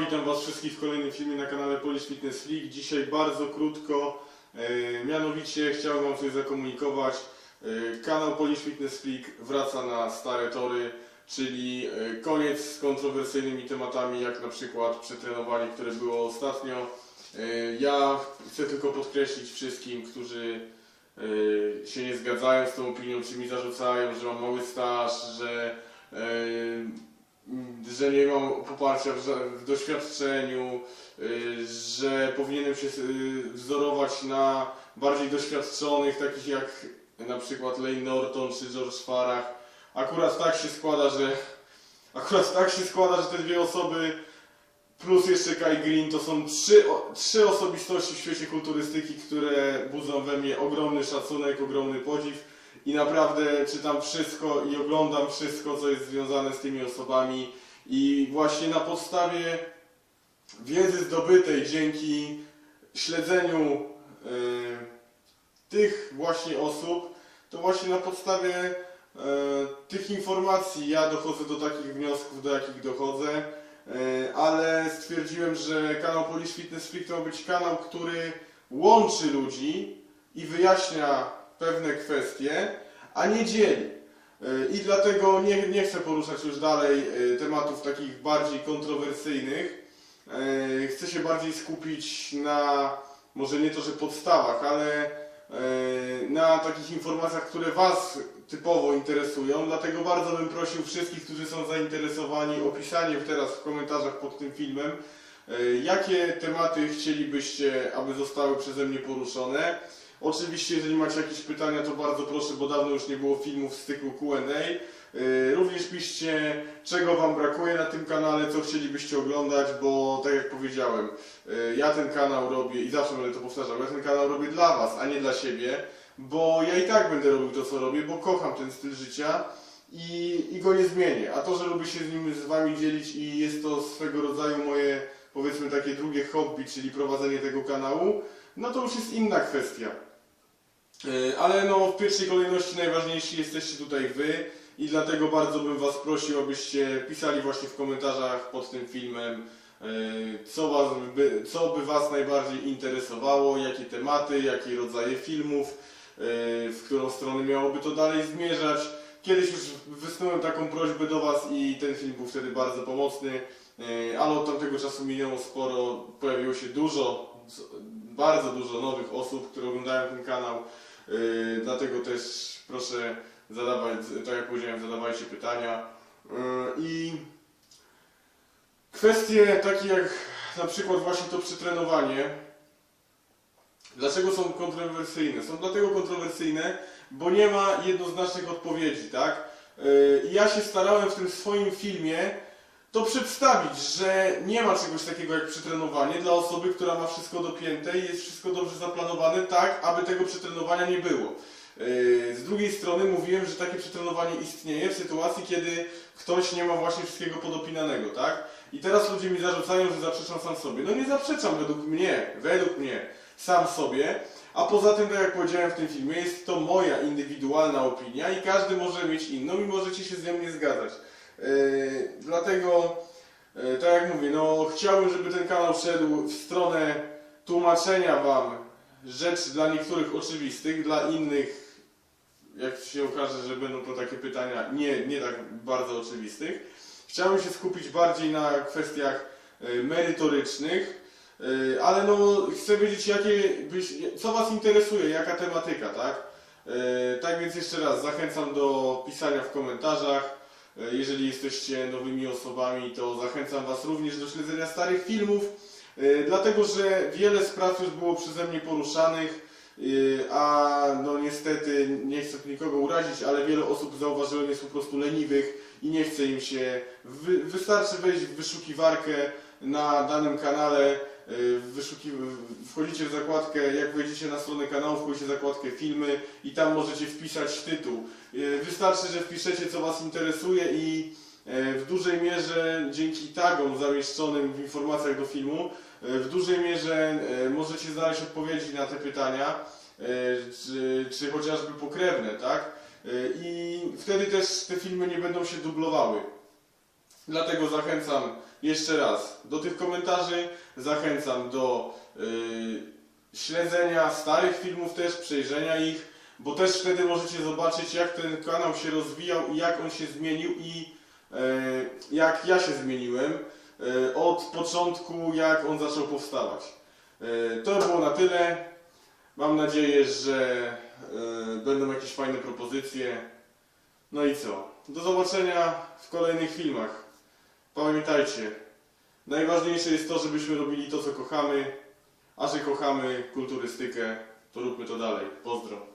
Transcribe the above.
Witam Was wszystkich w kolejnym filmie na kanale Polish Fitness League. Dzisiaj bardzo krótko, e, mianowicie chciałem Wam coś zakomunikować. E, kanał Polish Fitness League wraca na stare tory, czyli e, koniec z kontrowersyjnymi tematami, jak na przykład przetrenowanie, które było ostatnio. Ja chcę tylko podkreślić wszystkim, którzy się nie zgadzają z tą opinią, czy mi zarzucają, że mam mały staż, że że nie mam poparcia w, w doświadczeniu, y, że powinienem się y, wzorować na bardziej doświadczonych, takich jak na przykład Lane Norton czy George Farah. Akurat tak się składa, że akurat tak się składa, że te dwie osoby plus jeszcze Kai Green to są trzy, o- trzy osobistości w świecie kulturystyki, które budzą we mnie ogromny szacunek, ogromny podziw i naprawdę czytam wszystko i oglądam wszystko, co jest związane z tymi osobami i właśnie na podstawie wiedzy zdobytej dzięki śledzeniu y, tych właśnie osób, to właśnie na podstawie e, tych informacji ja dochodzę do takich wniosków, do jakich dochodzę, e, ale stwierdziłem, że kanał Polish Fitness Freak to ma być kanał, który łączy ludzi i wyjaśnia pewne kwestie, a nie dzieli. E, I dlatego nie, nie chcę poruszać już dalej e, tematów takich bardziej kontrowersyjnych. E, Chcę się bardziej skupić na, może nie to, że podstawach, ale na takich informacjach, które Was typowo interesują. Dlatego bardzo bym prosił wszystkich, którzy są zainteresowani, o pisanie teraz w komentarzach pod tym filmem, jakie tematy chcielibyście, aby zostały przeze mnie poruszone. Oczywiście, jeżeli macie jakieś pytania, to bardzo proszę, bo dawno już nie było filmów z cyklu Q&A. Yy, Również piszcie, czego Wam brakuje na tym kanale, co chcielibyście oglądać, bo tak jak powiedziałem, yy, ja ten kanał robię i zawsze będę to powtarzał, ja ten kanał robię dla Was, a nie dla siebie, bo ja i tak będę robił to, co robię, bo kocham ten styl życia i, i go nie zmienię. A to, że lubię się z nim z Wami dzielić i jest to swego rodzaju moje, powiedzmy, takie drugie hobby, czyli prowadzenie tego kanału, no to już jest inna kwestia. Yy, Ale no, w pierwszej kolejności najważniejsi jesteście tutaj Wy i dlatego bardzo bym Was prosił, abyście pisali właśnie w komentarzach pod tym filmem, yy, co, was co by Was najbardziej interesowało, jakie tematy, jakie rodzaje filmów, yy, w którą stronę miałoby to dalej zmierzać. Kiedyś już wysnułem taką prośbę do Was i ten film był wtedy bardzo pomocny, ale od tamtego czasu minęło sporo, pojawiło się dużo, bardzo dużo nowych osób, które oglądają ten kanał. Yy, dlatego też proszę zadawać, tak jak powiedziałem, zadawajcie pytania. Yy, I kwestie takie jak na przykład właśnie to przetrenowanie. Dlaczego są kontrowersyjne? Są dlatego kontrowersyjne, bo nie ma jednoznacznych odpowiedzi, tak? I ja się starałem w tym swoim filmie to przedstawić, że nie ma czegoś takiego jak przetrenowanie dla osoby, która ma wszystko dopięte i jest wszystko dobrze zaplanowane, tak aby tego przetrenowania nie było. Yy, Z drugiej strony mówiłem, że takie przetrenowanie istnieje w sytuacji, kiedy ktoś nie ma właśnie wszystkiego podopinanego, tak? I teraz ludzie mi zarzucają, że zaprzeczam sam sobie. No nie zaprzeczam według mnie, według mnie, sam sobie. A poza tym, tak jak powiedziałem w tym filmie, jest to moja indywidualna opinia i każdy może mieć inną i możecie się z nią nie zgadzać. Yy, dlatego, yy, tak jak mówię, no chciałbym, żeby ten kanał szedł w stronę tłumaczenia Wam rzeczy dla niektórych oczywistych, dla innych, jak się okaże, że będą to takie pytania nie, nie tak bardzo oczywistych. Chciałbym się skupić bardziej na kwestiach yy, merytorycznych, ale no chcę wiedzieć, jakie co Was interesuje, jaka tematyka, tak? Tak więc jeszcze raz zachęcam do pisania w komentarzach. E, Jeżeli jesteście nowymi osobami, to zachęcam Was również do śledzenia starych filmów, e, dlatego że wiele spraw już było przeze mnie poruszanych, e, a no niestety nie chcę nikogo urazić, ale wiele osób zauważyłem jest po prostu leniwych i nie chce im się. Wy, wystarczy wejść w wyszukiwarkę na danym kanale, wchodzicie w zakładkę, jak wejdziecie na stronę kanału, wchodzicie w zakładkę filmy i tam możecie wpisać tytuł. E, Wystarczy, że wpiszecie co Was interesuje i e, w dużej mierze dzięki tagom zamieszczonym w informacjach do filmu, w dużej mierze możecie znaleźć odpowiedzi na te pytania, czy, czy chociażby pokrewne, tak? I wtedy też te filmy nie będą się dublowały. Dlatego zachęcam jeszcze raz do tych komentarzy, zachęcam do yy, śledzenia starych filmów też, przejrzenia ich, bo też wtedy możecie zobaczyć jak ten kanał się rozwijał i jak on się zmienił i yy, jak ja się zmieniłem yy, od początku, jak on zaczął powstawać. Yy, to było na tyle. Mam nadzieję, że yy, będą jakieś fajne propozycje. No i co? Do zobaczenia w kolejnych filmach. Pamiętajcie, najważniejsze jest to, żebyśmy robili to, co kochamy, a że kochamy kulturystykę, to róbmy to dalej. Pozdro.